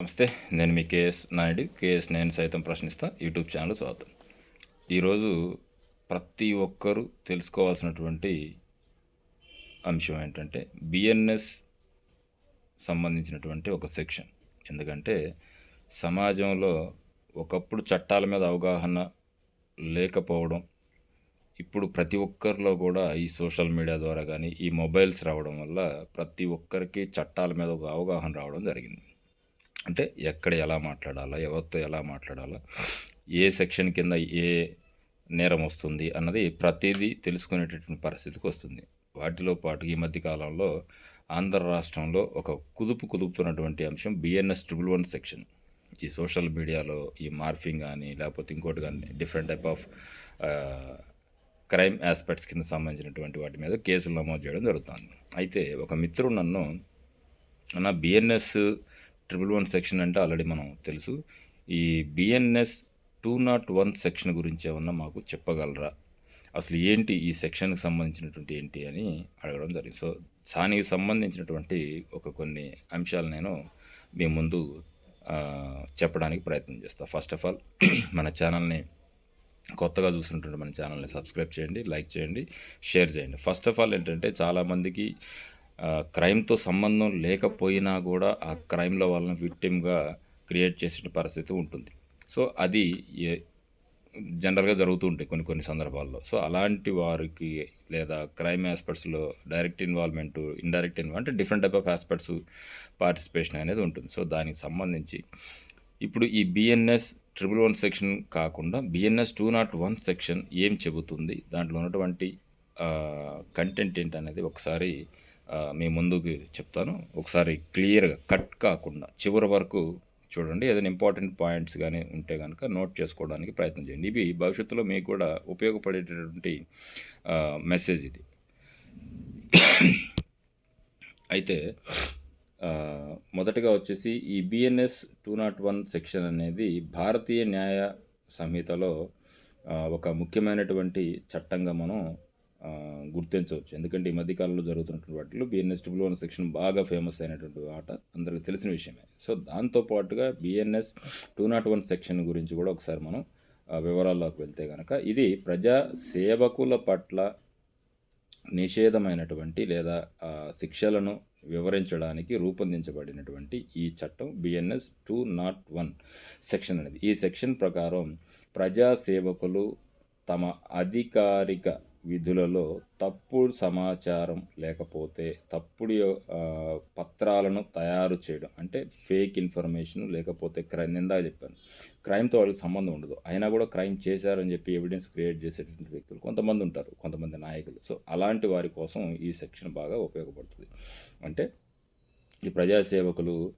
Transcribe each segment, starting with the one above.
నమస్తే నేను మీ KS Naidu. KS నేను సైతం ప్రశ్నిస్తా. యూట్యూబ్ ఛానల్ స్వాగతం. ఈరోజు ప్రతి ఒక్కరూ తెలుసుకోవాల్సినటువంటి అంశం ఏంటంటే బిఎన్ఎస్ సంబంధించినటువంటి ఒక సెక్షన్. ఎందుకంటే సమాజంలో ఒకప్పుడు చట్టాల మీద అవగాహన లేకపోవడం ఇప్పుడు ప్రతి ఒక్కరిలో కూడా ఈ సోషల్ మీడియా ద్వారా కానీ ఈ మొబైల్స్ రావడం వల్ల ప్రతి ఒక్కరికి చట్టాల మీద ఒక అవగాహన రావడం జరిగింది. అంటే ఎక్కడ ఎలా మాట్లాడాలా ఎవరితో ఎలా మాట్లాడాలా ఏ సెక్షన్ కింద ఏ నేరం వస్తుంది అన్నది ప్రతిదీ తెలుసుకునేటటువంటి పరిస్థితికి వస్తుంది. వాటిలో పాటు ఈ మధ్య కాలంలో ఆంధ్ర రాష్ట్రంలో ఒక కుదుపు కుదుపుతున్నటువంటి అంశం బిఎన్ఎస్ ట్రిపుల్ వన్ సెక్షన్. ఈ సోషల్ మీడియాలో ఈ మార్ఫింగ్ కానీ లేకపోతే ఇంకోటి కానీ different type of crime aspects కింద సంబంధించినటువంటి వాటి మీద కేసులు నమోదు చేయడం జరుగుతుంది. అయితే ఒక మిత్రుడు నన్ను నా బిఎన్ఎస్ ట్రిపుల్ వన్ సెక్షన్ అంటే ఆల్రెడీ మనం తెలుసు. ఈ BNS two nought one section గురించి ఏమన్నా మాకు చెప్పగలరా? అసలు ఏంటి ఈ సెక్షన్కి సంబంధించినటువంటి ఏంటి అని అడగడం జరిగింది. సో దానికి సంబంధించినటువంటి ఒక కొన్ని అంశాలు నేను మీ ముందు చెప్పడానికి ప్రయత్నం చేస్తాను ఫస్ట్ ఆఫ్ ఆల్ మన ఛానల్ని కొత్తగా చూసినటువంటి మన ఛానల్ని సబ్స్క్రైబ్ చేయండి లైక్ చేయండి షేర్ చేయండి. ఫస్ట్ ఆఫ్ ఆల్ ఏంటంటే చాలామందికి క్రైమ్తో సంబంధం లేకపోయినా కూడా ఆ క్రైమ్ల వలన విక్టిమ్గా క్రియేట్ చేసిన పరిస్థితి ఉంటుంది. సో అది జనరల్గా జరుగుతూ ఉంటాయి కొన్ని కొన్ని సందర్భాల్లో. సో అలాంటి వారికి లేదా క్రైమ్ ఆస్పెక్ట్స్లో డైరెక్ట్ ఇన్వాల్వ్మెంట్ ఇండైరెక్ట్ ఇన్వాల్వ్ అంటే different type of aspects participation అనేది ఉంటుంది. సో దానికి సంబంధించి ఇప్పుడు ఈ బిఎన్ఎస్ ట్రిపుల్ వన్ సెక్షన్ కాకుండా BNS two nought one section ఏం చెబుతుంది? దాంట్లో ఉన్నటువంటి కంటెంట్ ఏంటనేది ఒకసారి మీ ముందుకు చెప్తాను. ఒకసారి క్లియర్గా కట్ కాకుండా చివరి వరకు చూడండి ఏదైనా ఇంపార్టెంట్ పాయింట్స్ కానీ ఉంటే కనుక నోట్ చేసుకోవడానికి ప్రయత్నం చేయండి. ఇవి భవిష్యత్తులో మీకు కూడా ఉపయోగపడేటటువంటి మెసేజ్ ఇది. అయితే మొదటగా వచ్చేసి ఈ BNS two nought one section అనేది భారతీయ న్యాయ సంహితలో ఒక ముఖ్యమైనటువంటి చట్టంగా మనం గుర్తించవచ్చు. ఎందుకంటే ఈ మధ్యకాలంలో జరుగుతున్నటువంటి వాటిలో బిఎన్ఎస్ ట్రిపుల్ వన్ సెక్షన్ బాగా ఫేమస్ అయినటువంటి ఆట అందరికీ తెలిసిన విషయమే. సో దాంతో పాటుగా BNS two nought one section గురించి కూడా ఒకసారి మనం వివరాల్లోకి వెళ్తే కనుక ఇది ప్రజా సేవకుల పట్ల నిషేధమైనటువంటి లేదా శిక్షలను వివరించడానికి రూపొందించబడినటువంటి ఈ చట్టం BNS two nought one section అనేది. ఈ సెక్షన్ ప్రకారం ప్రజా సేవకులు తమ అధికారిక విధులలో తప్పుడు సమాచారం లేకపోతే తప్పుడు పత్రాలను తయారు చేయడం అంటే ఫేక్ ఇన్ఫర్మేషన్ లేకపోతే క్రైమ్ ఇందాక చెప్పాను. క్రైమ్తో వాళ్ళకి సంబంధం ఉండదు. అయినా కూడా క్రైమ్ చేశారని చెప్పి ఎవిడెన్స్ క్రియేట్ చేసేటువంటి వ్యక్తులు కొంతమంది ఉంటారు కొంతమంది నాయకులు. సో అలాంటి వారి కోసం ఈ సెక్షన్ బాగా ఉపయోగపడుతుంది. అంటే ఈ ప్రజాసేవకులు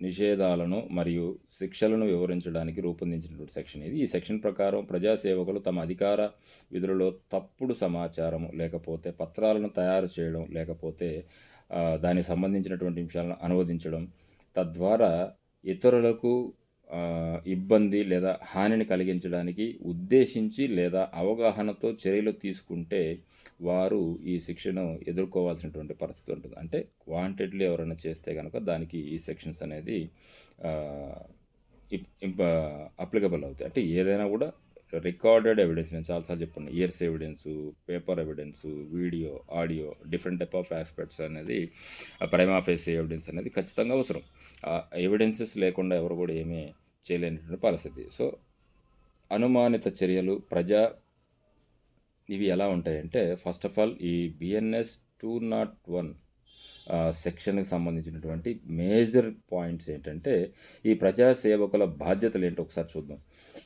నిషేధాలను మరియు శిక్షలను వివరించడానికి రూపొందించినటువంటి సెక్షన్ ఇది. ఈ సెక్షన్ ప్రకారం ప్రజాసేవకులు తమ అధికార విధులలో తప్పుడు సమాచారం లేకపోతే పత్రాలను తయారు చేయడం లేకపోతే దానికి సంబంధించినటువంటి అంశాలను అనువదించడం తద్వారా ఇతరులకు ఇబ్బంది లేదా హానిని కలిగించడానికి ఉద్దేశించి లేదా అవగాహనతో చర్యలు తీసుకుంటే వారు ఈ శిక్షను ఎదుర్కోవాల్సినటువంటి పరిస్థితి ఉంటుంది. అంటే వాంటెడ్లీ ఎవరైనా చేస్తే కనుక దానికి ఈ సెక్షన్స్ అనేది అప్లికబుల్ అవుతాయి. అంటే ఏదైనా కూడా రికార్డెడ్ ఎవిడెన్స్ నేను చాలాసార్లు చెప్పాను. Years evidence paper evidence video audio different type of aspects అనేది ప్రైమా ఫేస్ ఎవిడెన్స్ అనేది ఖచ్చితంగా అవసరం. ఆ ఎవిడెన్సెస్ లేకుండా ఎవరు కూడా ఏమీ చేయలేనటువంటి పరిస్థితి. సో అనుమానిత చర్యలు ప్రజా ఇవి ఎలా ఉంటాయంటే ఫస్ట్ ఆఫ్ ఆల్ ఈ బిఎన్ఎస్ టూ నాట్ వన్ సెక్షన్కి సంబంధించినటువంటి మేజర్ పాయింట్స్ ఏంటంటే ఈ ప్రజాసేవకుల బాధ్యతలు ఏంటో ఒకసారి చూద్దాం.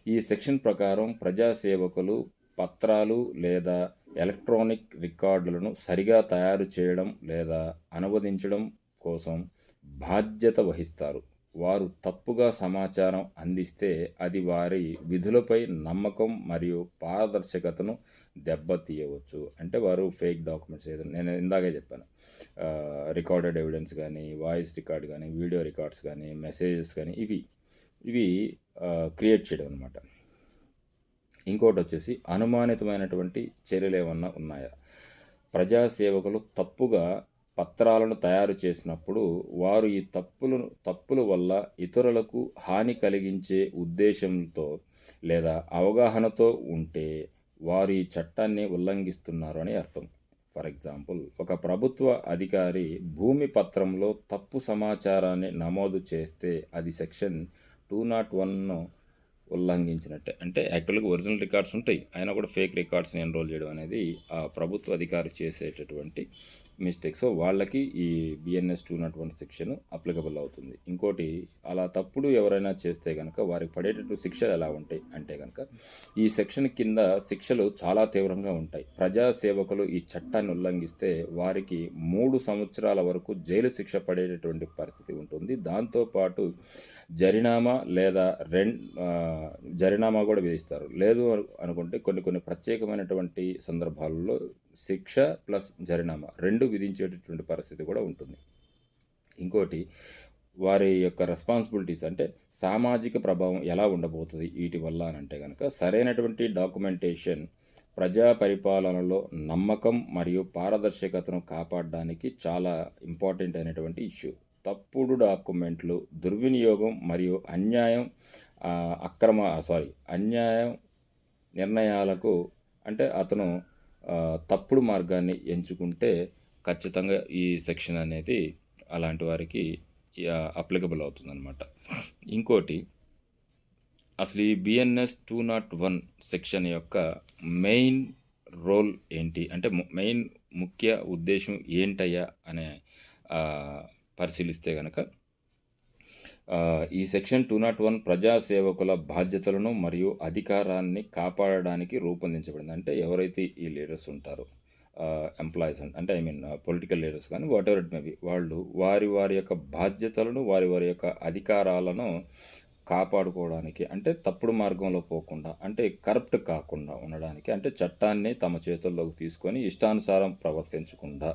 ఈ సెక్షన్ ప్రకారం ప్రజాసేవకులు పత్రాలు లేదా ఎలక్ట్రానిక్ రికార్డులను సరిగా తయారు చేయడం లేదా అనువదించడం కోసం బాధ్యత వహిస్తారు. వారు తప్పుగా సమాచారం అందిస్తే అది వారి విధులపై నమ్మకం మరియు పారదర్శకతను దెబ్బతీయవచ్చు. అంటే వారు ఫేక్ డాక్యుమెంట్స్ ఏదైనా నేను ఇందాకే చెప్పాను. రికార్డెడ్ ఎవిడెన్స్ కానీ వాయిస్ రికార్డ్ కానీ వీడియో రికార్డ్స్ కానీ మెసేజెస్ కానీ ఇవి ఇవి క్రియేట్ చేయడం అనమాట ఇంకోటి వచ్చేసి అనుమానితమైనటువంటి చర్యలు ఏమన్నా ఉన్నాయా? ప్రజాసేవకులు తప్పుగా పత్రాలను తయారు చేసినప్పుడు వారు ఈ తప్పులను తప్పుల వల్ల ఇతరులకు హాని కలిగించే ఉద్దేశంతో లేదా అవగాహనతో ఉంటే వారు ఈ చట్టాన్ని ఉల్లంఘిస్తున్నారు అని అర్థం. ఫర్ ఎగ్జాంపుల్ ఒక ప్రభుత్వ అధికారి భూమి పత్రంలో తప్పు సమాచారాన్ని నమోదు చేస్తే అది సెక్షన్ టూ నాట్ వన్ను ఉల్లంఘించినట్టే. అంటే యాక్చువల్గా ఒరిజినల్ రికార్డ్స్ ఉంటాయి. అయినా కూడా ఫేక్ రికార్డ్స్ని ఎన్రోల్ చేయడం అనేది ఆ ప్రభుత్వ అధికారి చేసేటటువంటి మిస్టేక్స్ వాళ్ళకి ఈ BNS two nought one section applicable అవుతుంది. ఇంకోటి అలా తప్పుడు ఎవరైనా చేస్తే కనుక వారికి పడేటట్టు శిక్షలు ఎలా ఉంటాయి అంటే కనుక ఈ సెక్షన్ కింద శిక్షలు చాలా తీవ్రంగా ఉంటాయి. ప్రజా సేవకులు ఈ చట్టాన్ని ఉల్లంఘిస్తే వారికి మూడు సంవత్సరాల వరకు జైలు శిక్ష పడేటటువంటి పరిస్థితి ఉంటుంది. దాంతోపాటు జరినామా లేదా రెం జరినామా కూడా విధిస్తారు. లేదు అనుకుంటే కొన్ని కొన్ని ప్రత్యేకమైనటువంటి సందర్భాల్లో శిక్ష ప్లస్ జరినామా రెండు విధించేటటువంటి పరిస్థితి కూడా ఉంటుంది. ఇంకోటి వారి యొక్క రెస్పాన్సిబిలిటీస్ అంటే సామాజిక ప్రభావం ఎలా ఉండబోతుంది వీటి వల్ల అని అంటే కనుక సరైనటువంటి డాక్యుమెంటేషన్ ప్రజా పరిపాలనలో నమ్మకం మరియు పారదర్శకతను కాపాడడానికి చాలా ఇంపార్టెంట్ అయినటువంటి ఇష్యూ. తప్పుడు డాక్యుమెంట్లు దుర్వినియోగం మరియు అన్యాయం అక్రమ సారీ అన్యాయం నిర్ణయాలకు అంటే అతను తప్పుడు మార్గాన్ని ఎంచుకుంటే ఖచ్చితంగా ఈ సెక్షన్ అనేది అలాంటి వారికి అప్లికబుల్ అవుతుందన్నమాట. ఇంకోటి అసలు ఈ BNS two nought one section యొక్క మెయిన్ రోల్ ఏంటి? అంటే మెయిన్ ముఖ్య ఉద్దేశం ఏంటయ్యా అనే పరిశీలిస్తే కనుక ఈ సెక్షన్ టూ నాట్ వన్ ప్రజాసేవకుల బాధ్యతలను మరియు అధికారాన్ని కాపాడడానికి రూపొందించబడింది. అంటే ఎవరైతే ఈ లీడర్స్ ఉంటారో ఎంప్లాయీస్ అంటే ఐ మీన్ పొలిటికల్ లీడర్స్ కానీ whatever it may be వాళ్ళు వారి వారి యొక్క బాధ్యతలను వారి వారి యొక్క అధికారాలను కాపాడుకోవడానికి అంటే తప్పుడు మార్గంలో పోకుండా అంటే కరప్ట్ కాకుండా ఉండడానికి అంటే చట్టాన్ని తమ చేతుల్లోకి తీసుకొని ఇష్టానుసారం ప్రవర్తించకుండా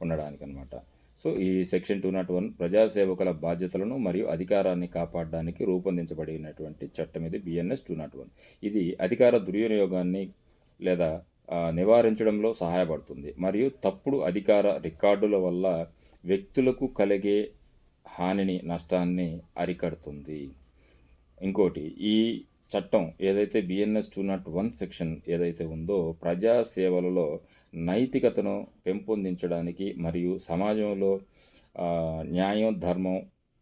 ఉండడానికి అనమాట సో ఈ సెక్షన్ టూ నాట్ వన్ ప్రజాసేవకుల బాధ్యతలను మరియు అధికారాన్ని కాపాడడానికి రూపొందించబడినటువంటి చట్టం ఇది బిఎన్ఎస్ టూ నాట్ వన్. ఇది అధికార దుర్వినియోగాన్ని లేదా నివారించడంలో సహాయపడుతుంది. మరియు తప్పుడు అధికార రికార్డుల వల్ల వ్యక్తులకు కలిగే హానిని నష్టాన్ని అరికడుతుంది. ఇంకోటి ఈ చట్టం ఏదైతే BNS two nought one section ఏదైతే ఉందో ప్రజా సేవలలో నైతికతను పెంపొందించడానికి మరియు సమాజంలో న్యాయం ధర్మం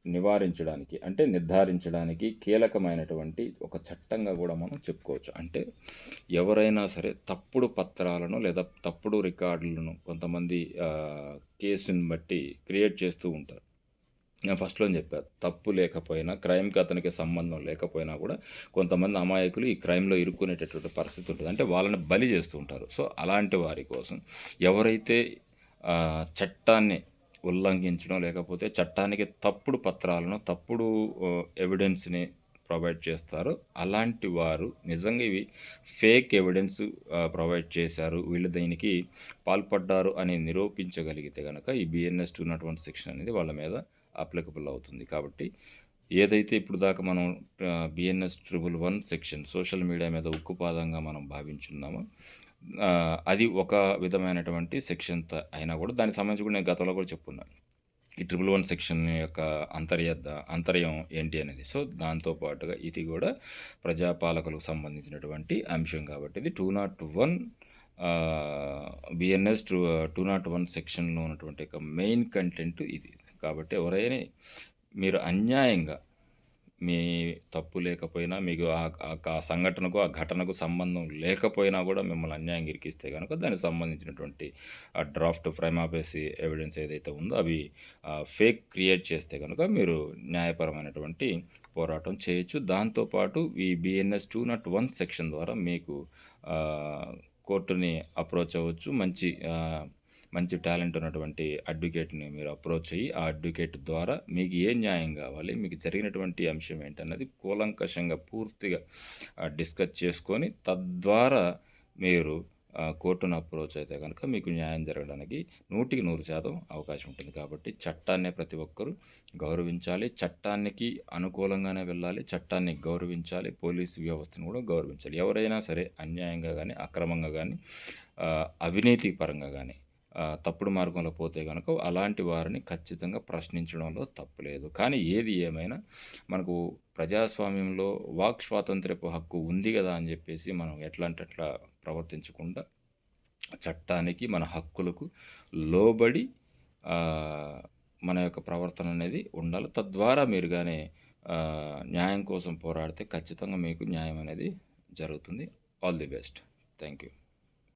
నివారించడానికి అంటే నిర్ధారించడానికి కీలకమైనటువంటి ఒక చట్టంగా కూడా మనం చెప్పుకోవచ్చు. అంటే ఎవరైనా సరే తప్పుడు పత్రాలను లేదా తప్పుడు రికార్డులను కొంతమంది కేసుని బట్టి క్రియేట్ చేస్తూ ఉంటారు. నేను ఫస్ట్లో చెప్పాను తప్పు లేకపోయినా క్రైమ్కి అతనికి సంబంధం లేకపోయినా కూడా కొంతమంది అమాయకులు ఈ క్రైమ్లో ఇరుక్కునేటటువంటి పరిస్థితి ఉంటుంది. అంటే వాళ్ళని బలి చేస్తూ ఉంటారు. సో అలాంటి వారి కోసం ఎవరైతే చట్టాన్ని ఉల్లంఘించడం లేకపోతే చట్టానికి తప్పుడు పత్రాలను తప్పుడు ఎవిడెన్స్ని ప్రొవైడ్ చేస్తారో అలాంటి వారు నిజంగా ఇవి ఫేక్ ఎవిడెన్స్ ప్రొవైడ్ చేశారు. వీళ్ళు దీనికి పాల్పడ్డారు అని నిరూపించగలిగితే కనుక ఈ BNS two nought one section అనేది వాళ్ళ మీద అప్లికబుల్ అవుతుంది. కాబట్టి ఏదైతే ఇప్పుడు దాకా మనం BNS triple one section social media మీద ఉక్కుపాదంగా మనం భావించున్నామో అది ఒక విధమైనటువంటి సెక్షన్ అయినా కూడా దానికి సంబంధించి కూడా నేను గతంలో కూడా చెప్పున్నాను ఈ ట్రిపుల్ వన్ సెక్షన్ యొక్క అంతర్య అంతర్యం ఏంటి అనేది. సో దాంతో పాటుగా ఇది కూడా ప్రజాపాలకులకు సంబంధించినటువంటి అంశం కాబట్టి ఇది two nought one BNS two two nought one సెక్షన్లో ఉన్నటువంటి యొక్క మెయిన్ కంటెంట్ ఇది. కాబట్టి ఎవరైనా మీరు అన్యాయంగా మీ తప్పు లేకపోయినా మీకు ఆ సంఘటనకు ఆ ఘటనకు సంబంధం లేకపోయినా కూడా మిమ్మల్ని అన్యాయం ఇరికిస్తే కనుక దానికి సంబంధించినటువంటి ఆ డ్రాఫ్ట్ ప్రైమాపేసి ఎవిడెన్స్ ఏదైతే ఉందో అవి ఫేక్ క్రియేట్ చేస్తే కనుక మీరు న్యాయపరమైనటువంటి పోరాటం చేయొచ్చు. దాంతోపాటు ఈ BNS two nought one section ద్వారా మీకు కోర్టుని అప్రోచ్ అవ్వచ్చు. మంచి మంచి టాలెంట్ ఉన్నటువంటి అడ్వకేట్ని మీరు అప్రోచ్ అయ్యి ఆ అడ్వకేట్ ద్వారా మీకు ఏ న్యాయం కావాలి మీకు జరిగినటువంటి అంశం ఏంటన్నది కూలంకషంగా పూర్తిగా డిస్కస్ చేసుకొని తద్వారా మీరు కోర్టును అప్రోచ్ అయితే కనుక మీకు న్యాయం జరగడానికి నూటికి నూరు శాతం అవకాశం ఉంటుంది. కాబట్టి చట్టాన్ని ప్రతి ఒక్కరూ గౌరవించాలి చట్టానికి అనుకూలంగానే వెళ్ళాలి చట్టాన్ని గౌరవించాలి పోలీసు వ్యవస్థను కూడా గౌరవించాలి. ఎవరైనా సరే అన్యాయంగా కానీ అక్రమంగా కానీ అవినీతి పరంగా కానీ తప్పుడు మార్గంలో పోతే కనుక అలాంటి వారిని ఖచ్చితంగా ప్రశ్నించడంలో తప్పులేదు కానీ ఏది ఏమైనా మనకు ప్రజాస్వామ్యంలో వాక్ స్వాతంత్ర్యపు హక్కు ఉంది కదా అని చెప్పేసి మనం ఎట్లా అట్లా ప్రవర్తించకుండా చట్టానికి మన హక్కులకు లోబడి మన యొక్క ప్రవర్తన అనేది ఉండాలి. తద్వారా మీరు కానీ న్యాయం కోసం పోరాడితే ఖచ్చితంగా మీకు న్యాయం అనేది జరుగుతుంది. All the best thank you